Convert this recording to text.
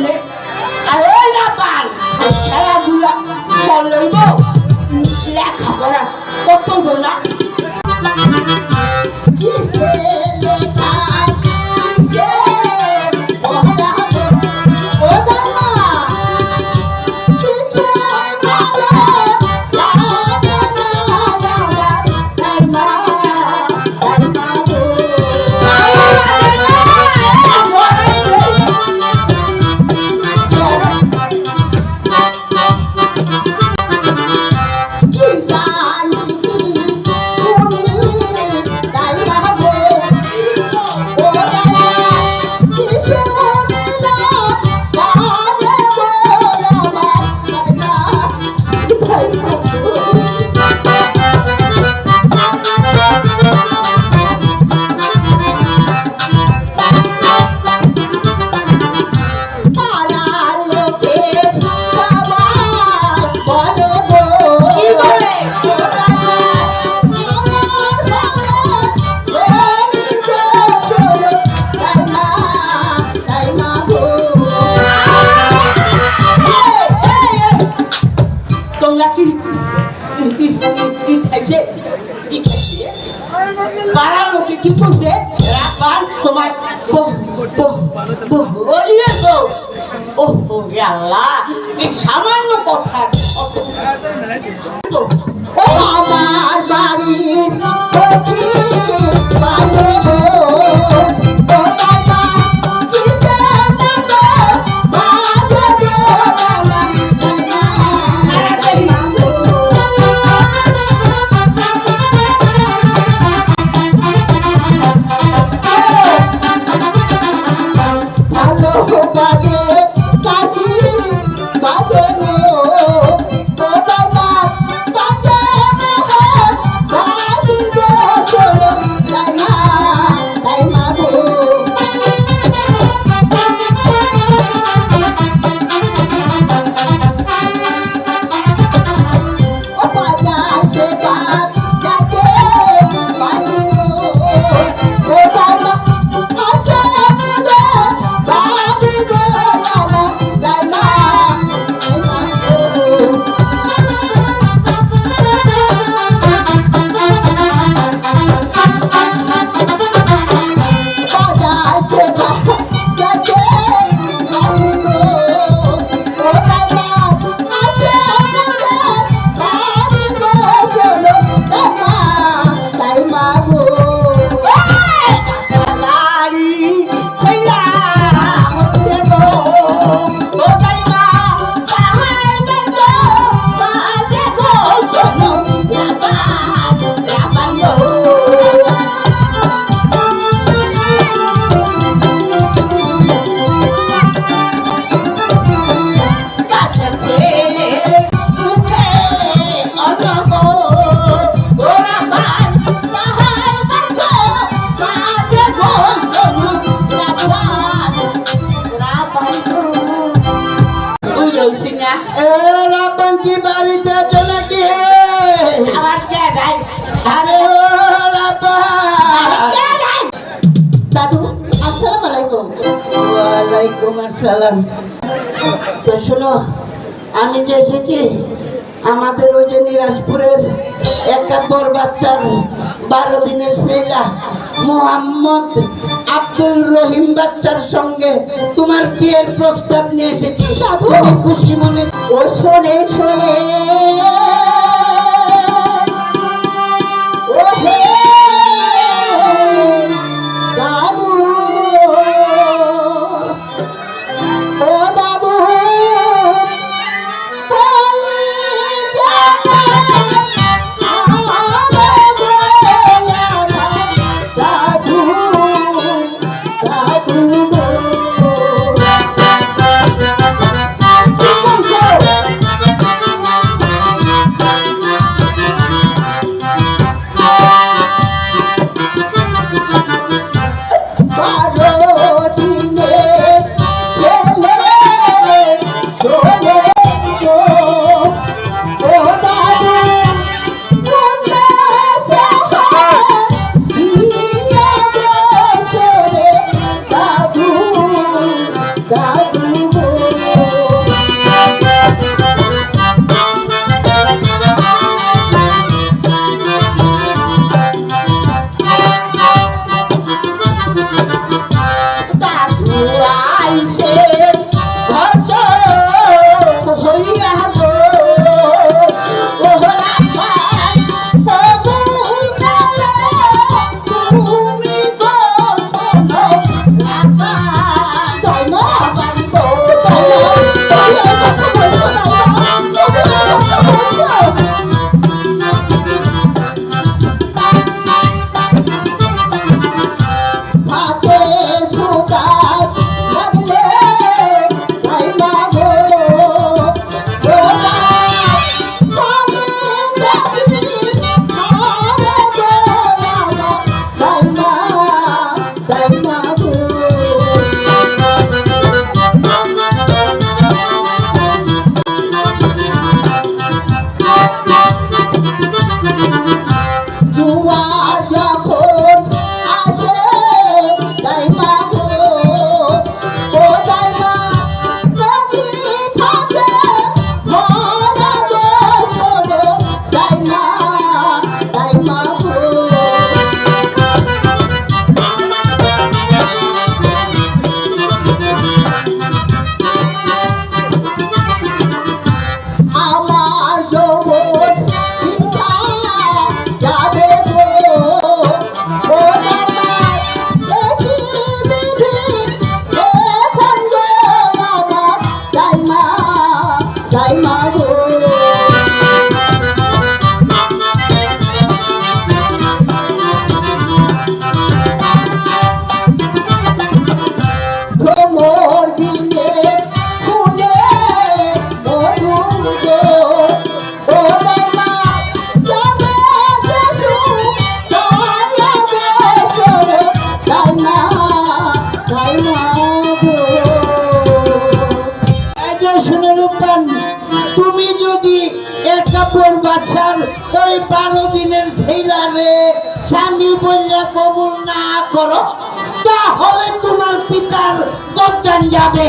করলে আর ওই না পাল খেলাধুলা করলেও তো লেখাপড়া কত গোলা কি? পাড়ার লোকে কি করছে? রাখবার তোমার বলিয়ে তো ওহো আল্লাহ সামান্য কথা ও আমার বাড়ি শোনো আমি যে এসেছি আমাদের ওই যে নিরাজপুরের একাত্তর বাচ্চার বারো দিনের ছেলা মোহাম্মদ আব্দুল রহিম বাচ্চার সঙ্গে তোমার বিয়ের প্রস্তাব নিয়ে এসেছি। খুশি মনে ও শোনে শোনে। ও রূপান, তুমি যদি এক কাপড় ওই বারো দিনের ছেলারে স্বামী বললে কবুল না করো, তাহলে তোমার পিতার গদ্দান যাবে।